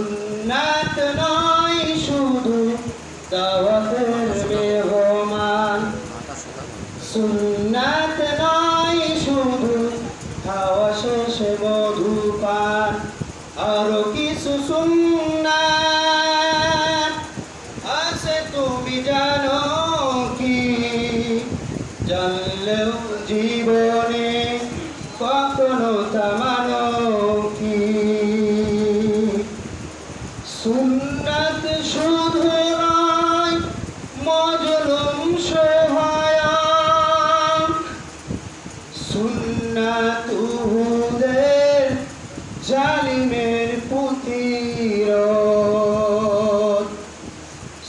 সুন্নাত নয়, শুধু দাওয়াতের মেহমান। সুন্নাত নয়, শুধু খাওয়া শেষে মধুপান আরও কিছু সুন্নাত আছে, তুমি জানো কি? জানলেও জীবনে জালিমের পুতিরত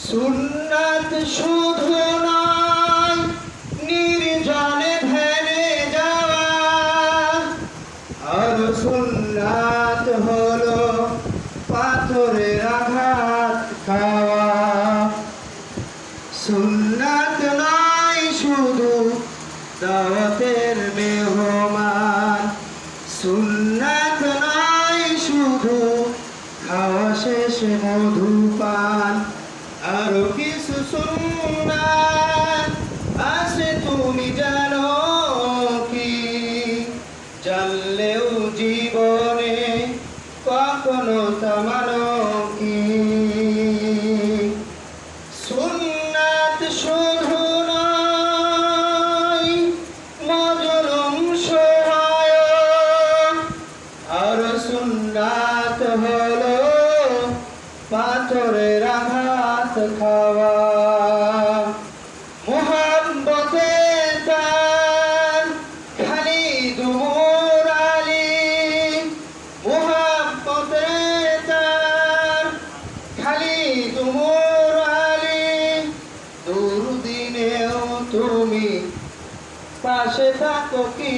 সুন্নাত শুধু নয়, নির্জনে ধ্যানে যাওয়া। আর সুন্নাত হলো পাথরের আঘাত খাওয়া। সুন্নাত নয় শুধু দাওয়াতের মেহমান। সুন্নাত শেষে মধুপান আরও কিছু সুন্দর আছে তুমি জানো কি? জানলেও জীবনে কখনো তা খাওয়া। মোহাম্মতে তার খালি দুমুর পাশে থাকো কি?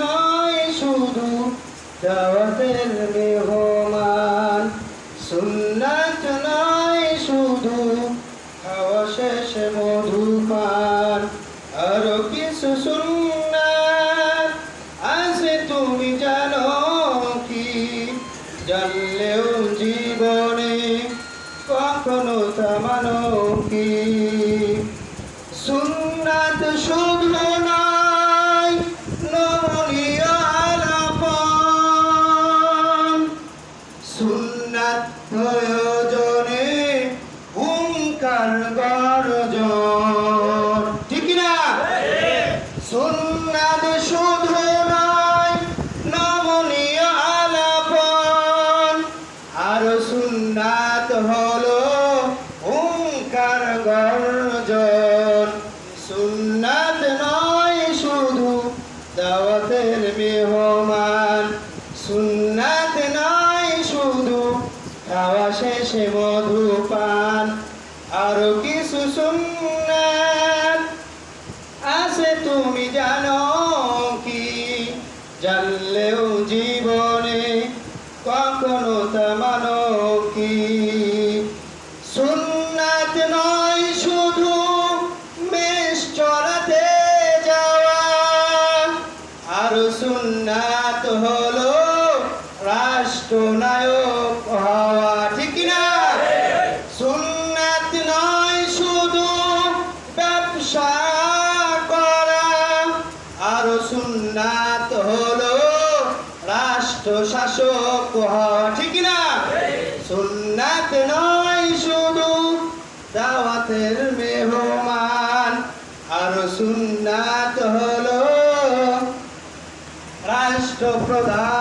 নয় শুধু দাওয়াতের মেহমান সুন্নাত নয় শুধু তুমি জানো কি? জানলেও জীবনে কখনো তা মানো কি? সুন্নাত শুধু নয় প্রয়োজনে হুঙ্কার গরজন। ঠিক না সুন্নাত শুধু নয়, নমনীয় আলাপন। আর সুন্নাত হলো হুঙ্কার গর্জন। সুন্নাত নয় শুধু দাওয়াতের মেহমান সুন্নাত নয় শুধু খাওয়া শেষে মধুপান, আরও কিছু সুন্নাত আছে, তুমি জানো কি? জানলেও জীবনে কখনো তা মানো কি? সুন্নাত নয় শুধু মেষ চড়াতে যাওয়া, আর সুন্নাত হলো রাষ্ট্রনায়ক রাষ্ট্র শাসক ঠিক না সুন্নাত নয় শুধু দাওয়াতের মেহমান আর সুন্নাত হলো রাষ্ট্রপ্রধান।